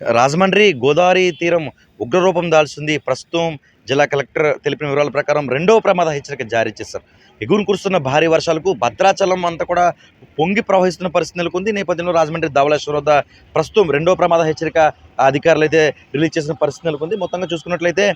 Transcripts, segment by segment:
రాజమండ్రి గోదావరి తీరం ఉగ్రరూపం దాల్చింది. ప్రస్తుతం జిల్లా కలెక్టర్ తెలిపిన వివరాల ప్రకారం రెండవ ప్రమాద హెచ్చరిక జారీ చేశారు. ఎగురు కురుస్తున్న భారీ వర్షాలకు భద్రాచలం అంతా కూడా పొంగి ప్రవహిస్తున్న పరిస్థితి నెలకొంది. నేపథ్యంలో రాజమండ్రి ధవళేశ్వర వద్ద ప్రస్తుతం రెండో ప్రమాద హెచ్చరిక అధికారులు అయితే రిలీజ్ చేసిన పరిస్థితి నెలకొంది. మొత్తంగా చూసుకున్నట్లయితే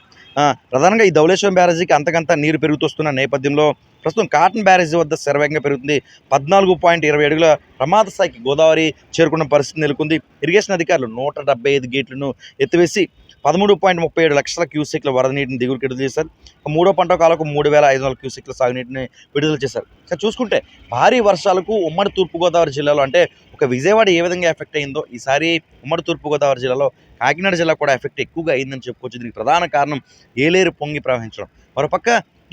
ప్రధానంగా ఈ ధవళేశ్వరం బ్యారేజీకి అంతకంత నీరు పెరుగుతోస్తున్న నేపథ్యంలో ప్రస్తుతం కాటన్ బ్యారేజీ వద్ద శరవేగంగా పెరుగుతుంది. పద్నాలుగు పాయింట్ ఇరవై అడుగుల ప్రమాద స్థాయికి గోదావరి చేరుకున్న పరిస్థితి నెలకొంది. ఇరిగేషన్ అధికారులు నూట డెబ్బై ఐదు గేట్లను ఎత్తివేసి పదమూడు పాయింట్ ముప్పై ఏడు లక్షల క్యూసెక్ల వరద నీటిని దిగులు విడుదల చేశారు. మూడో పంట కాలకు మూడు వేల ఐదు వందల క్యూసెక్ల సాగునీటిని విడుదల చేశారు. ఇక చూసుకుంటే భారీ వర్షాలకు ఉమ్మడి తూర్పుగోదావరి జిల్లాలో అంటే ఒక విజయవాడ ఏ విధంగా ఎఫెక్ట్ అయిందో ఈసారి ఉమ్మడి తూర్పుగోదావరి జిల్లాలో కాకినాడ జిల్లా కూడా ఎఫెక్ట్ ఎక్కువగా అయిందని చెప్పుకోవచ్చు. దీనికి ప్రధాన కారణం ఏలేరు పొంగి ప్రవహించడం. మరోపక్క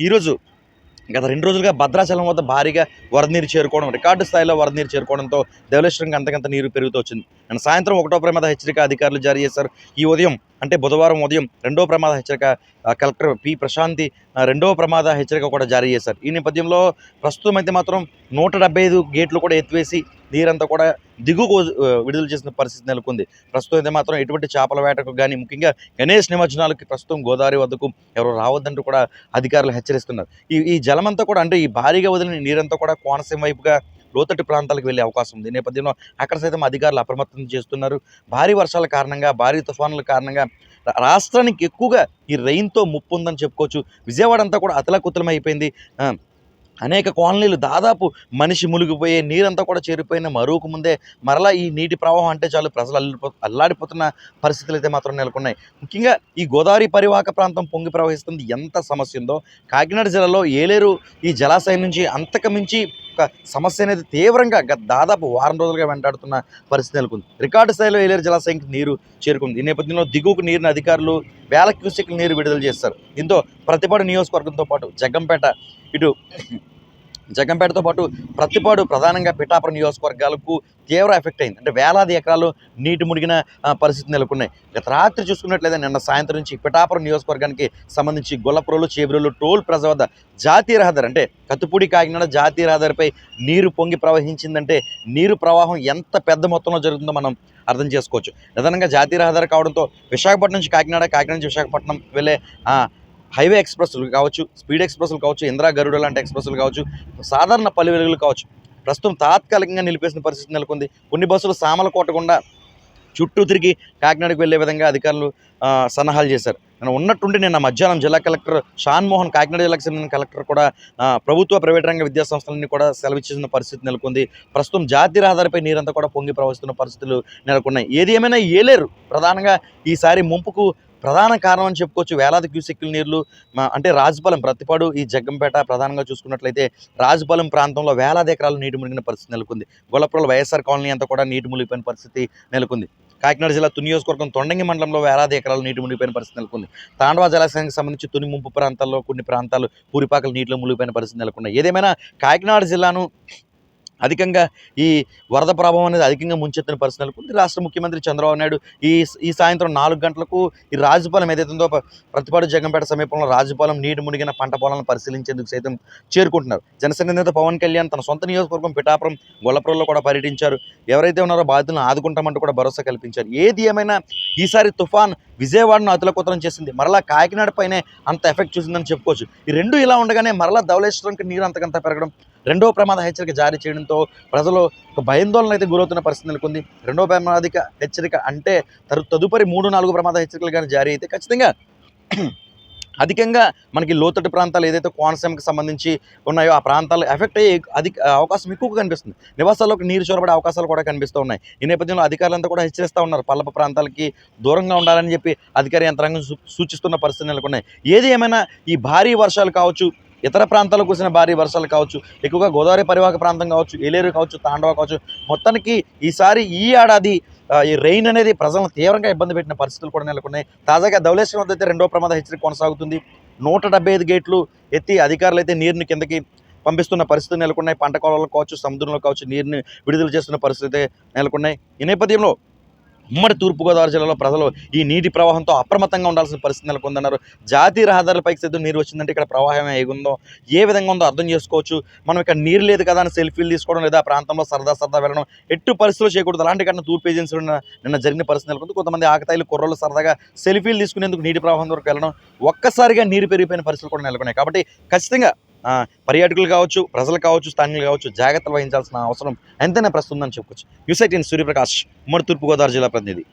ఈరోజు గత రెండు రోజులుగా భద్రాచలం వద్ద భారీగా వరద నీరు చేరుకోవడం రికార్డు స్థాయిలో వరద నీరు చేరుకోవడంతో ధవళేశ్వరంకి అంతకంత నీరు పెరుగుతూ వచ్చింది. అండ్ సాయంత్రం ఒకటో ప్రమాద హెచ్చరిక అధికారులు జారీ చేశారు. ఈ ఉదయం అంటే బుధవారం ఉదయం రెండో ప్రమాద హెచ్చరిక కలెక్టర్ పి ప్రశాంతి రెండో రెండవ ప్రమాద హెచ్చరిక కూడా జారీ చేశారు. ఈ నేపథ్యంలో ప్రస్తుతం అయితే మాత్రం నూట డెబ్బై ఐదు గేట్లు కూడా ఎత్తివేసి నీరంతా కూడా దిగువ విడుదల చేసిన పరిస్థితి నెలకొంది. ప్రస్తుతం అయితే మాత్రం ఎటువంటి చేపల వేటకు కానీ ముఖ్యంగా గణేష్ నిమజ్జనాలకి ప్రస్తుతం గోదావరి వద్దకు ఎవరు రావద్దంటూ కూడా అధికారులు హెచ్చరిస్తున్నారు. ఈ ఈ జలమంతా కూడా అంటే ఈ భారీగా వదిలిన నీరంతా కూడా కోనసీమ వైపుగా లోతట్టు ప్రాంతాలకు వెళ్ళే అవకాశం ఉంది. నేపథ్యంలో అక్కడ సైతం అధికారులు అప్రమత్తం చేస్తున్నారు. భారీ వర్షాల కారణంగా భారీ తుఫానుల కారణంగా రాష్ట్రానికి ఎక్కువగా ఈ రెయిన్తో ముప్పు ఉందని చెప్పుకోవచ్చు. విజయవాడ అంతా కూడా అతలకుతలం అయిపోయింది అనేక కాలనీలు దాదాపు మనిషి మునిగిపోయే నీరంతా కూడా చేరిపోయిన మరువుకు ముందే మరలా ఈ నీటి ప్రవాహం అంటే చాలు ప్రజలు అల్లిపో అల్లాడిపోతున్న పరిస్థితులు అయితే మాత్రం నెలకొన్నాయి. ముఖ్యంగా ఈ గోదావరి పరివాహక ప్రాంతం పొంగి ప్రవహిస్తుంది. ఎంత సమస్య ఉందో కాకినాడ జిల్లాలో ఏలేరు ఈ జలాశయం నుంచి అంతకమించి ఒక సమస్య అనేది తీవ్రంగా గత దాదాపు వారం రోజులుగా వెంటాడుతున్న పరిస్థితి నెలకొంది. రికార్డు స్థాయిలో ఏలేరు జలాశయంకి నీరు చేరుకుంది. ఈ నేపథ్యంలో దిగువకు నీరుని అధికారులు వేల క్యూసెక్ల నీరు విడుదల చేస్తారు దీంతో ప్రతిపాడు నియోజకవర్గంతో పాటు జగ్గంపేట ఇటు జగంపేటతో పాటు ప్రతిపాడు ప్రధానంగా పిఠాపురం నియోజకవర్గాలకు తీవ్ర ఎఫెక్ట్ అయింది. అంటే వేలాది ఎకరాలు నీటి మునిగిన పరిస్థితి నెలకొన్నాయి. గత రాత్రి చూసుకున్నట్లయితే నిన్న సాయంత్రం నుంచి పిఠాపురం నియోజకవర్గానికి సంబంధించి గొల్లపురలు చేబ్రోలు టోల్ ప్రజ వద్ద జాతీయ రహదారి అంటే కత్తుపూడి కాకినాడ జాతీయ రహదారిపై నీరు పొంగి ప్రవహించిందంటే నీరు ప్రవాహం ఎంత పెద్ద మొత్తంలో జరుగుతుందో మనం అర్థం చేసుకోవచ్చు. నిదానంగా జాతీయ రహదారి కావడంతో విశాఖపట్నం నుంచి కాకినాడ కాకినాడ నుంచి విశాఖపట్నం వెళ్ళే హైవే ఎక్స్ప్రెస్లు కావచ్చు స్పీడ్ ఎక్స్ప్రెస్లు కావచ్చు ఇందిరా గరుడ లాంటి ఎక్స్ప్రెస్లు కావచ్చు సాధారణ పల్లె వెలుగులు కావచ్చు. ప్రస్తుతం తాత్కాలికంగా నిలిపేసిన పరిస్థితి నెలకొంది. కొన్ని బస్సులు సామల కొట్టకుండా చుట్టూ తిరిగి కాకినాడకు వెళ్ళే విధంగా అధికారులు సన్నాహాలు చేశారు. నేను ఉన్నట్టుండి నిన్న మధ్యాహ్నం జిల్లా కలెక్టర్ షాన్ మోహన్ కాకినాడ జిల్లాకు చెందిన కలెక్టర్ కూడా ప్రభుత్వ ప్రైవేట్ రంగ విద్యా సంస్థలన్నీ కూడా సెలవిచ్చేసిన పరిస్థితి నెలకొంది. ప్రస్తుతం జాతీయ రహదారిపై నీరంతా కూడా పొంగి ప్రవహిస్తున్న పరిస్థితులు నెలకొన్నాయి. ఏది ఏమైనా ఏలేరు. ప్రధానంగా ఈసారి ముంపుకు ప్రధాన కారణం అని చెప్పుకోవచ్చు. వేలాది క్యూసెక్కుల నీళ్ళు మా- అంటే రాజుపాలెం ప్రతిపాడు ఈ జగ్గంపేట ప్రధానంగా చూసుకున్నట్లయితే రాజుపాలెం ప్రాంతంలో వేలాది ఎకరాలు నీటి మునిగిన పరిస్థితి నెలకొంది. గొల్లపురం వైఎస్ఆర్ కాలనీ అంతా కూడా నీటి మునిగిపోయిన పరిస్థితి నెలకొంది. కాకినాడ జిల్లా తుని నియోజకవర్గం తొండంగి మండలంలో వేలాది ఎకరాలు నీటి మునిగిపోయిన పరిస్థితి నెలకొంది. తాండవా జలాశయానికి సంబంధించి తుని ముంపు ప్రాంతాల్లో కొన్ని ప్రాంతాలు పూరిపాకలు నీటిలో మునిగిపోయిన పరిస్థితి నెలకొన్నాయి. ఏదేమైనా కాకినాడ జిల్లాను అధికంగా ఈ వరద ప్రభావం అనేది అధికంగా ముంచెత్తిన పరిస్థితి నెలకొంది. రాష్ట్ర ముఖ్యమంత్రి చంద్రబాబు నాయుడు ఈ ఈ సాయంత్రం నాలుగు గంటలకు ఈ రాజుపాలెం ఏదైతే ఉందో ప- ప్రతిపాడు జగంపేట సమీపంలో రాజుపాలెం నీటి మునిగిన పంట పొలాలను పరిశీలించేందుకు సైతం చేరుకుంటున్నారు. జనసేన నేత పవన్ కళ్యాణ్ తన సొంత నియోజకవర్గం పిఠాపురం గొల్లపురంలో కూడా పర్యటించారు. ఎవరైతే ఉన్నారో బాధితులను ఆదుకుంటామంటూ కూడా భరోసా కల్పించారు. ఏది ఏమైనా ఈసారి తుఫాన్ విజయవాడను అతులకుతలం చేసింది. మరలా కాకినాడ పైనే అంత ఎఫెక్ట్ చూసిందని చెప్పుకోవచ్చు. ఈ రెండు ఇలా ఉండగానే మరలా ధవలేశ్వరంకి నీరు అంతకంత పెరగడం రెండో ప్రమాద హెచ్చరిక జారీ చేయడంతో ప్రజలు ఒక భయాందోళన అయితే గురవుతున్న పరిస్థితి నెలకొంది. రెండో ప్రమాదిక హెచ్చరిక అంటే తరు తదుపరి మూడు నాలుగు ప్రమాద హెచ్చరికలు కానీ జారీ అయితే ఖచ్చితంగా అధికంగా మనకి లోతట్టు ప్రాంతాలు ఏదైతే కోనసీమకి సంబంధించి ఉన్నాయో ఆ ప్రాంతాలు ఎఫెక్ట్ అయ్యే అధిక అవకాశం ఎక్కువగా కనిపిస్తుంది. నివాసాల్లోకి నీరు చొరబడే అవకాశాలు కూడా కనిపిస్తూ ఉన్నాయి. ఈ నేపథ్యంలో అధికారులంతా కూడా హెచ్చరిస్తూ ఉన్నారు. పల్లప ప్రాంతాలకి దూరంగా ఉండాలని చెప్పి అధికార యంత్రాంగం సూచిస్తున్న పరిస్థితులు నెలకొన్నాయి. ఏది ఏమైనా ఈ భారీ వర్షాలు కావచ్చు ఇతర ప్రాంతాలకు కురిసిన భారీ వర్షాలు కావచ్చు ఎక్కువగా గోదావరి పరివాహక ప్రాంతం కావచ్చు ఏలేరు కావచ్చు తాండవ కావచ్చు మొత్తానికి ఈసారి ఈ ఏడాది ఈ రెయిన్ అనేది ప్రజలను తీవ్రంగా ఇబ్బంది పెట్టిన పరిస్థితులు కూడా నెలకొన్నాయి. తాజాగా ధవలేశ్వరం వద్ద అయితే రెండో ప్రమాద హెచ్చరిక కొనసాగుతుంది. నూట డెబ్బై ఐదు గేట్లు ఎత్తి అధికారులు అయితే నీరుని కిందకి పంపిస్తున్న పరిస్థితులు నెలకొన్నాయి. పంట పొలాలకు కావచ్చు సముద్రంలో కావచ్చు నీరుని విడుదల చేస్తున్న పరిస్థితి నెలకొన్నాయి. ఈ నేపథ్యంలో ఉమ్మడి తూర్పుగోదావరి జిల్లాలో ప్రజలు ఈ నీటి ప్రవాహంతో అప్రమత్తంగా ఉండాల్సిన పరిస్థితి నెలకొందన్నారు. జాతీయ రహదారులపైకి సైతం నీరు వచ్చిందంటే ఇక్కడ ప్రవాహం ఏగుందో ఏ విధంగా ఉందో అర్థం చేసుకోవచ్చు. మనం ఇక్కడ నీరు లేదు కదా అని సెల్ఫీలు తీసుకోవడం లేదా ప్రాంతంలో సరదా సరదా వెళ్ళడం ఎట్టు పరిస్థితులు చేయకూడదు అలాంటి కన్నా తూర్పు ఏజెన్సీలు నిన్న- జరిగిన పరిస్థితి నెలకొంది. కొంతమంది ఆకతాయిలు కుర్రలు సరదాగా సెల్ఫీలు తీసుకునేందుకు నీటి ప్రవాహం వరకు వెళ్ళడం ఒక్కసారిగా నీరు పెరిగిపోయిన పరిస్థితులు కూడా నెలకొన్నాయి. కాబట్టి ఖచ్చితంగా పర్యాటకులు కావచ్చు ప్రజలు కావచ్చు స్థానికులు కావచ్చు జాగ్రత్తలు వహించాల్సిన అవసరం ఎంతైనా ప్రస్తుతం చెప్పుకోవచ్చు. యూసైట్ ఇన్ సూర్యప్రకాష్ ఉమ్మడి తూర్పుగోదావరి జిల్లా ప్రతినిధి.